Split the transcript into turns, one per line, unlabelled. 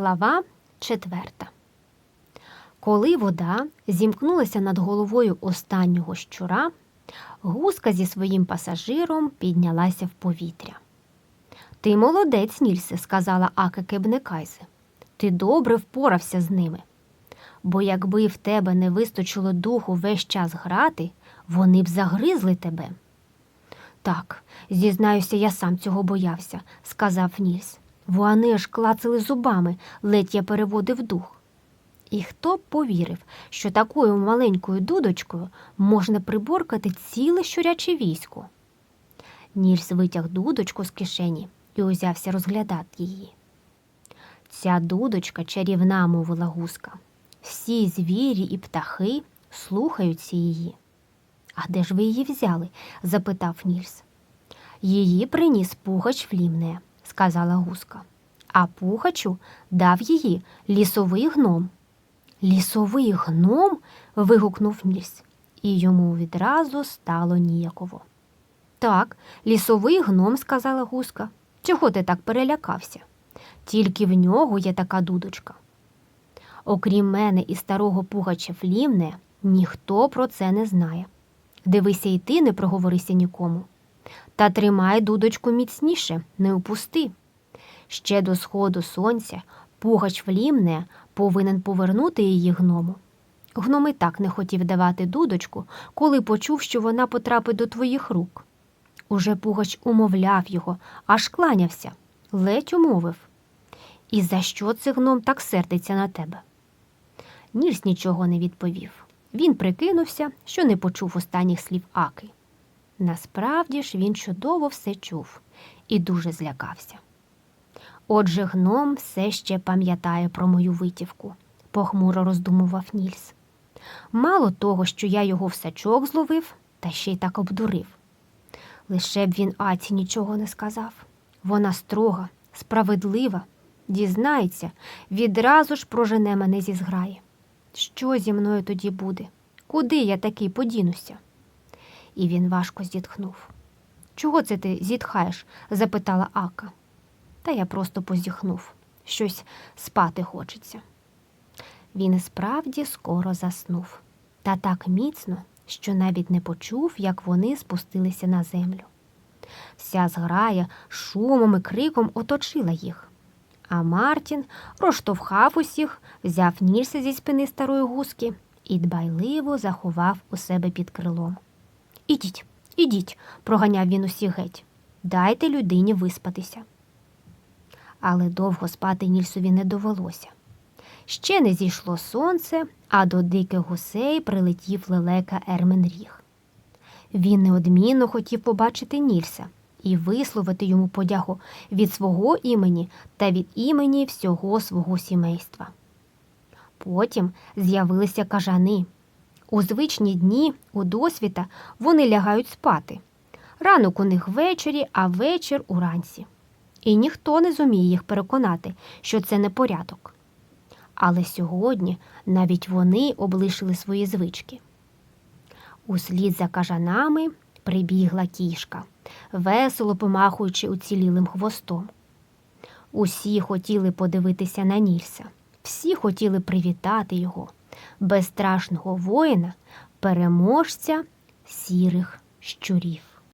Глава четверта. Коли вода зімкнулася над головою останнього щура, гуска зі своїм пасажиром піднялася в повітря. Ти молодець, Нільсе, сказала Ака Кебнекайзе. Ти добре впорався з ними. Бо якби в тебе не вистачило духу весь час грати, вони б загризли тебе. Так, зізнаюся, я сам цього боявся, сказав Нільс. Вони ж клацали зубами, ледь я переводив дух. І хто б повірив, що такою маленькою дудочкою можна приборкати ціле щуряче військо? Нільс витяг дудочку з кишені і узявся розглядати її. Ця дудочка чарівна, мовила гуска. Всі звірі і птахи слухаються її. А де ж ви її взяли? запитав Нільс. Її приніс пугач Флімне, сказала гуска. А пухачу дав її лісовий гном. Лісовий гном. вигукнув Нільс, і йому відразу стало ніяково. Так, лісовий гном, сказала гуска. Чого ти так перелякався? Тільки в нього є така дудочка. Окрім мене і старого пугача Флімне, ніхто про це не знає. Дивися, і ти не проговорися нікому. Та тримай дудочку міцніше, не упусти. Ще до сходу сонця пугач Флімне повинен повернути її гному. Гном і так не хотів давати дудочку, коли почув, що вона потрапить до твоїх рук. Уже пугач умовляв його, аж кланявся, ледь умовив. І за що це гном так сердиться на тебе? Нільс нічого не відповів. Він прикинувся, що не почув останніх слів Аки. Насправді ж він чудово все чув і дуже злякався. Отже, гном все ще пам'ятає про мою витівку, похмуро роздумував Нільс. Мало того, що я його в сачок зловив, та ще й так обдурив. Лише б він Аці нічого не сказав. Вона строга, справедлива, дізнається, відразу ж прожене мене зі зграї. Що зі мною тоді буде? Куди я такий подінуся? І він важко зітхнув. Чого це ти зітхаєш? запитала Ака. Та я просто позіхнув. Щось спати хочеться. Він справді скоро заснув, та так міцно, що навіть не почув, як вони спустилися на землю. Вся зграя шумом і криком оточила їх. А Мартін розштовхав усіх, взяв Нільса зі спини старої гуски і дбайливо заховав у себе під крилом. Ідіть, ідіть, проганяв він усіх геть. Дайте людині виспатися. Але довго спати Нільсові не довелося. Ще не зійшло сонце, а до диких гусей прилетів лелека Ерменріг. Він неодмінно хотів побачити Нільса і висловити йому подяку від свого імені та від імені всього свого сімейства. Потім з'явилися кажани. У звичні дні у досвіта вони лягають спати. Ранок у них ввечері, а вечір уранці. І ніхто не зуміє їх переконати, що це не порядок. Але сьогодні навіть вони облишили свої звички. Услід за кажанами прибігла кішка, весело помахуючи уцілілим хвостом. Усі хотіли подивитися на Нільса, всі хотіли привітати його, безстрашного воїна, переможця сірих щурів.